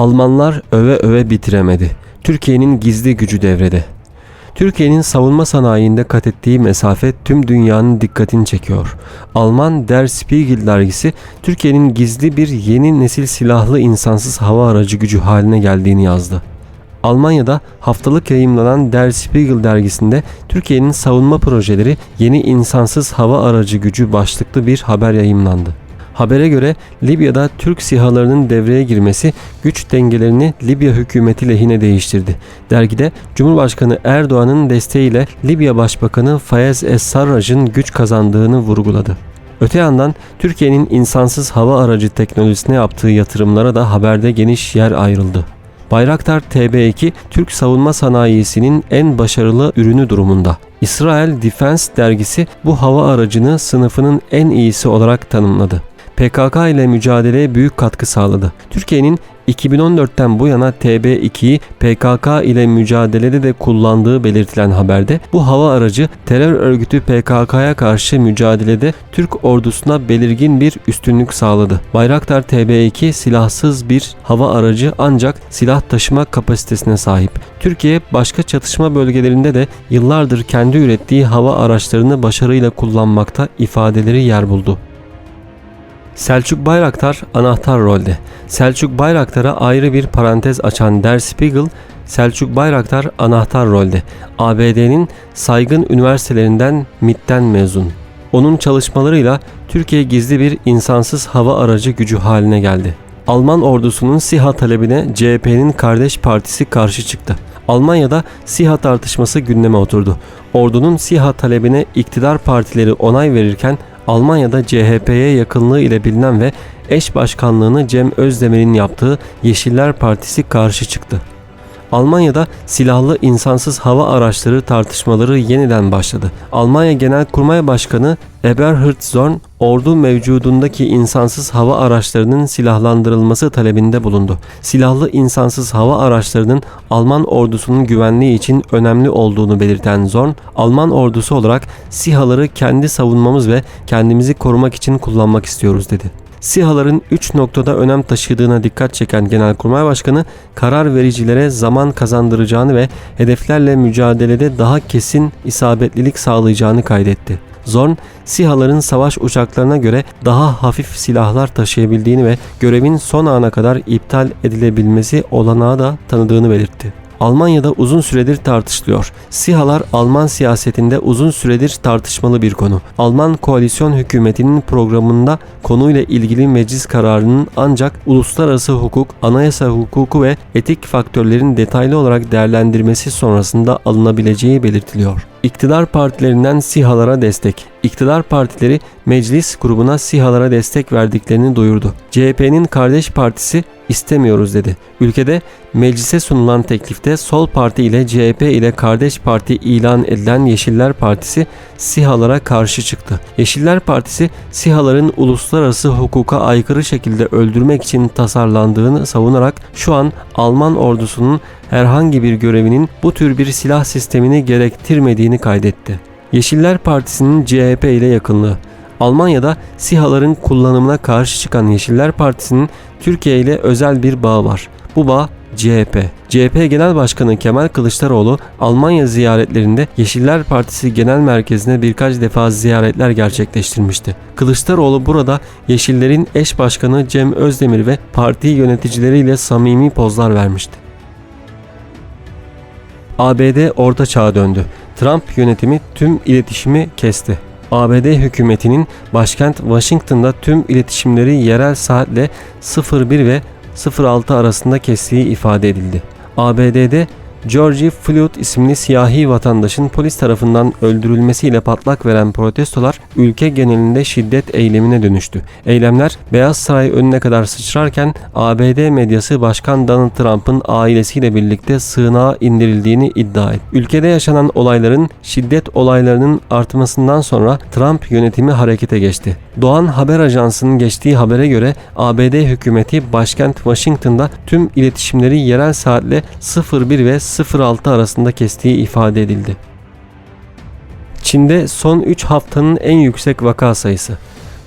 Almanlar öve öve bitiremedi. Türkiye'nin gizli gücü devrede. Türkiye'nin savunma sanayinde kat ettiği mesafe tüm dünyanın dikkatini çekiyor. Alman Der Spiegel dergisi Türkiye'nin gizli bir yeni nesil silahlı insansız hava aracı gücü haline geldiğini yazdı. Almanya'da haftalık yayımlanan Der Spiegel dergisinde Türkiye'nin savunma projeleri yeni insansız hava aracı gücü başlıklı bir haber yayımlandı. Habere göre Libya'da Türk sihalarının devreye girmesi güç dengelerini Libya hükümeti lehine değiştirdi. Dergide Cumhurbaşkanı Erdoğan'ın desteğiyle Libya Başbakanı Fayez Es-Sarraj'ın güç kazandığını vurguladı. Öte yandan Türkiye'nin insansız hava aracı teknolojisine yaptığı yatırımlara da haberde geniş yer ayrıldı. Bayraktar TB2 Türk savunma sanayisinin en başarılı ürünü durumunda. İsrail Defense dergisi bu hava aracını sınıfının en iyisi olarak tanımladı. PKK ile mücadeleye büyük katkı sağladı. Türkiye'nin 2014'ten bu yana TB2'yi PKK ile mücadelede de kullandığı belirtilen haberde bu hava aracı terör örgütü PKK'ya karşı mücadelede Türk ordusuna belirgin bir üstünlük sağladı. Bayraktar TB2 silahsız bir hava aracı ancak silah taşıma kapasitesine sahip. Türkiye başka çatışma bölgelerinde de yıllardır kendi ürettiği hava araçlarını başarıyla kullanmakta ifadeleri yer buldu. Selçuk Bayraktar anahtar rolde. Selçuk Bayraktar'a ayrı bir parantez açan Der Spiegel, Selçuk Bayraktar anahtar rolde. ABD'nin saygın üniversitelerinden MIT'ten mezun. Onun çalışmalarıyla Türkiye gizli bir insansız hava aracı gücü haline geldi. Alman ordusunun SİHA talebine CHP'nin kardeş partisi karşı çıktı. Almanya'da SİHA tartışması gündeme oturdu. Ordunun SİHA talebine iktidar partileri onay verirken Almanya'da CHP'ye yakınlığı ile bilinen ve eş başkanlığını Cem Özdemir'in yaptığı Yeşiller Partisi karşı çıktı. Almanya'da silahlı insansız hava araçları tartışmaları yeniden başladı. Almanya Genelkurmay Başkanı Eberhard Zorn, ordu mevcudundaki insansız hava araçlarının silahlandırılması talebinde bulundu. Silahlı insansız hava araçlarının Alman ordusunun güvenliği için önemli olduğunu belirten Zorn, Alman ordusu olarak SİHA'ları kendi savunmamız ve kendimizi korumak için kullanmak istiyoruz dedi. SİHA'ların 3 noktada önem taşıdığına dikkat çeken Genelkurmay Başkanı karar vericilere zaman kazandıracağını ve hedeflerle mücadelede daha kesin isabetlilik sağlayacağını kaydetti. Zorn, SİHA'ların savaş uçaklarına göre daha hafif silahlar taşıyabildiğini ve görevin son ana kadar iptal edilebilmesi olanağı da tanıdığını belirtti. Almanya'da uzun süredir tartışılıyor. SİHA'lar Alman siyasetinde uzun süredir tartışmalı bir konu. Alman koalisyon hükümetinin programında konuyla ilgili meclis kararının ancak uluslararası hukuk, anayasa hukuku ve etik faktörlerin detaylı olarak değerlendirmesi sonrasında alınabileceği belirtiliyor. İktidar partilerinden SİHA'lara destek. İktidar partileri meclis grubuna SİHA'lara destek verdiklerini duyurdu. CHP'nin kardeş partisi istemiyoruz dedi. Ülkede meclise sunulan teklifte Sol Parti ile CHP ile kardeş parti ilan edilen Yeşiller Partisi SİHA'lara karşı çıktı. Yeşiller Partisi SİHA'ların uluslararası hukuka aykırı şekilde öldürmek için tasarlandığını savunarak şu an Alman ordusunun herhangi bir görevinin bu tür bir silah sistemini gerektirmediğini kaydetti. Yeşiller Partisi'nin CHP ile yakınlığı Almanya'da SİHA'ların kullanımına karşı çıkan Yeşiller Partisi'nin Türkiye ile özel bir bağ var. Bu bağ CHP. CHP Genel Başkanı Kemal Kılıçdaroğlu Almanya ziyaretlerinde Yeşiller Partisi Genel Merkezi'ne birkaç defa ziyaretler gerçekleştirmişti. Kılıçdaroğlu burada Yeşillerin eş başkanı Cem Özdemir ve parti yöneticileriyle samimi pozlar vermişti. ABD orta çağa döndü. Trump yönetimi tüm iletişimi kesti. ABD hükümetinin başkent Washington'da tüm iletişimleri yerel saatle 01 ve 06 arasında kestiği ifade edildi. ABD'de George Floyd isimli siyahi vatandaşın polis tarafından öldürülmesiyle patlak veren protestolar ülke genelinde şiddet eylemine dönüştü. Eylemler Beyaz Saray önüne kadar sıçrarken ABD medyası Başkan Donald Trump'ın ailesiyle birlikte sığınağa indirildiğini iddia etti. Ülkede yaşanan olayların şiddet olaylarının artmasından sonra Trump yönetimi harekete geçti. Doğan Haber Ajansı'nın geçtiği habere göre ABD hükümeti başkent Washington'da tüm iletişimleri yerel saatle 01 ve 06 arasında kestiği ifade edildi. Çin'de son 3 haftanın en yüksek vaka sayısı.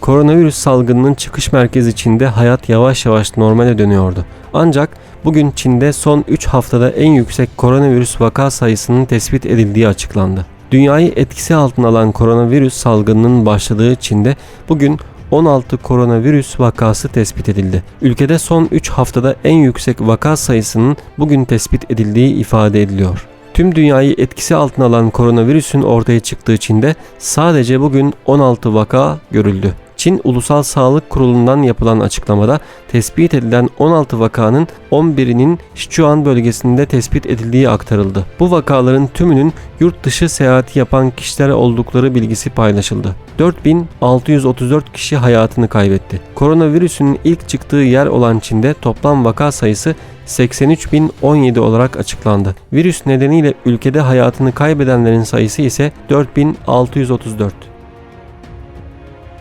Koronavirüs salgınının çıkış merkezi içinde hayat yavaş yavaş normale dönüyordu. Ancak bugün Çin'de son 3 haftada en yüksek koronavirüs vaka sayısının tespit edildiği açıklandı. Dünyayı etkisi altına alan koronavirüs salgınının başladığı Çin'de bugün 16 koronavirüs vakası tespit edildi. Ülkede son 3 haftada en yüksek vaka sayısının bugün tespit edildiği ifade ediliyor. Tüm dünyayı etkisi altına alan koronavirüsün ortaya çıktığı Çin'de sadece bugün 16 vaka görüldü. Çin Ulusal Sağlık Kurulu'ndan yapılan açıklamada tespit edilen 16 vakanın 11'inin Sichuan bölgesinde tespit edildiği aktarıldı. Bu vakaların tümünün yurt dışı seyahati yapan kişiler oldukları bilgisi paylaşıldı. 4634 kişi hayatını kaybetti. Koronavirüsün ilk çıktığı yer olan Çin'de toplam vaka sayısı 83.017 olarak açıklandı. Virüs nedeniyle ülkede hayatını kaybedenlerin sayısı ise 4634.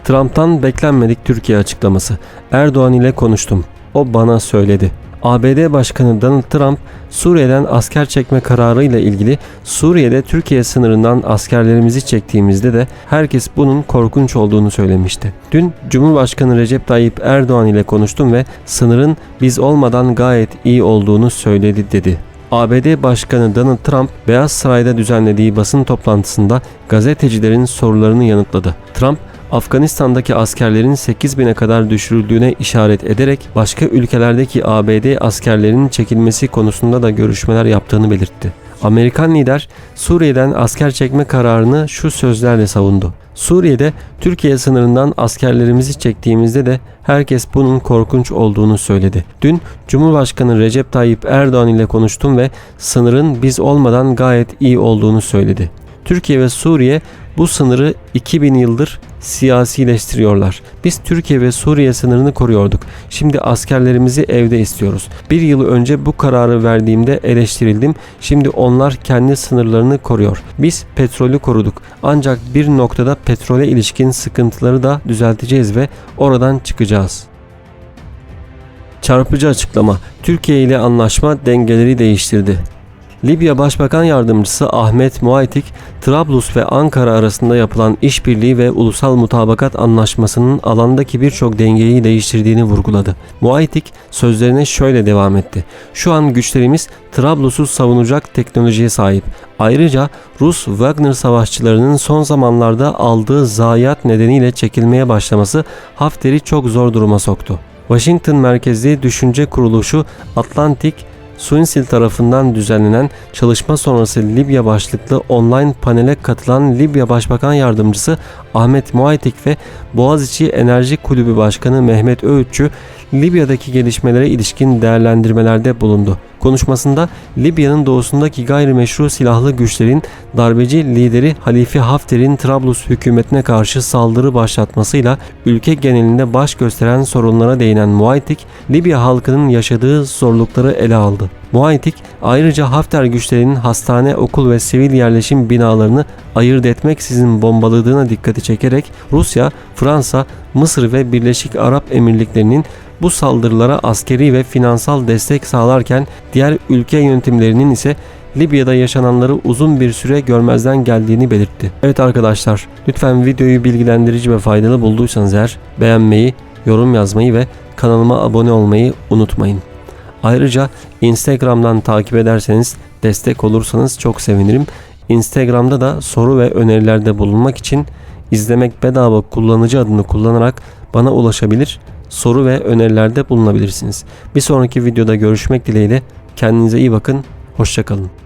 Trump'tan beklenmedik Türkiye açıklaması. Erdoğan ile konuştum. O bana söyledi. ABD Başkanı Donald Trump Suriye'den asker çekme kararı ile ilgili Suriye'de Türkiye sınırından askerlerimizi çektiğimizde de herkes bunun korkunç olduğunu söylemişti. Dün Cumhurbaşkanı Recep Tayyip Erdoğan ile konuştum ve sınırın biz olmadan gayet iyi olduğunu söyledi dedi. ABD Başkanı Donald Trump Beyaz Saray'da düzenlediği basın toplantısında gazetecilerin sorularını yanıtladı. Trump Afganistan'daki askerlerin 8 bine kadar düşürüldüğüne işaret ederek başka ülkelerdeki ABD askerlerinin çekilmesi konusunda da görüşmeler yaptığını belirtti. Amerikan lider Suriye'den asker çekme kararını şu sözlerle savundu. Suriye'de Türkiye sınırından askerlerimizi çektiğimizde de herkes bunun korkunç olduğunu söyledi. Dün Cumhurbaşkanı Recep Tayyip Erdoğan ile konuştum ve sınırın biz olmadan gayet iyi olduğunu söyledi. Türkiye ve Suriye bu sınırı 2000 yıldır siyasileştiriyorlar. Biz Türkiye ve Suriye sınırını koruyorduk. Şimdi askerlerimizi evde istiyoruz. Bir yıl önce bu kararı verdiğimde eleştirildim. Şimdi onlar kendi sınırlarını koruyor. Biz petrolü koruduk. Ancak bir noktada petrole ilişkin sıkıntıları da düzelteceğiz ve oradan çıkacağız. Çarpıcı açıklama. Türkiye ile anlaşma dengeleri değiştirdi. Libya Başbakan Yardımcısı Ahmet Muaytik, Trablus ve Ankara arasında yapılan işbirliği ve ulusal mutabakat anlaşmasının alandaki birçok dengeyi değiştirdiğini vurguladı. Muaytik sözlerine şöyle devam etti. Şu an güçlerimiz Trablus'u savunacak teknolojiye sahip. Ayrıca Rus Wagner savaşçılarının son zamanlarda aldığı zayiat nedeniyle çekilmeye başlaması Hafter'i çok zor duruma soktu. Washington merkezli düşünce kuruluşu Atlantik Sunsil tarafından düzenlenen çalışma sonrası Libya başlıklı online panele katılan Libya Başbakan Yardımcısı Ahmet Muaytik ve Boğaziçi Enerji Kulübü Başkanı Mehmet Öğütçü Libya'daki gelişmelere ilişkin değerlendirmelerde bulundu. Konuşmasında Libya'nın doğusundaki gayrimeşru silahlı güçlerin darbeci lideri Halifi Hafter'in Trablus hükümetine karşı saldırı başlatmasıyla ülke genelinde baş gösteren sorunlara değinen Muaytik, Libya halkının yaşadığı zorlukları ele aldı. Muaytik ayrıca Hafter güçlerinin hastane, okul ve sivil yerleşim binalarını ayırt etmeksizin bombaladığına dikkati çekerek Rusya, Fransa, Mısır ve Birleşik Arap Emirlikleri'nin bu saldırılara askeri ve finansal destek sağlarken diğer ülke yönetimlerinin ise Libya'da yaşananları uzun bir süre görmezden geldiğini belirtti. Evet arkadaşlar lütfen videoyu bilgilendirici ve faydalı bulduysanız eğer beğenmeyi, yorum yazmayı ve kanalıma abone olmayı unutmayın. Ayrıca Instagram'dan takip ederseniz destek olursanız çok sevinirim. Instagram'da da soru ve önerilerde bulunmak için izlemek bedava kullanıcı adını kullanarak bana ulaşabilir, soru ve önerilerde bulunabilirsiniz. Bir sonraki videoda görüşmek dileğiyle kendinize iyi bakın, hoşçakalın.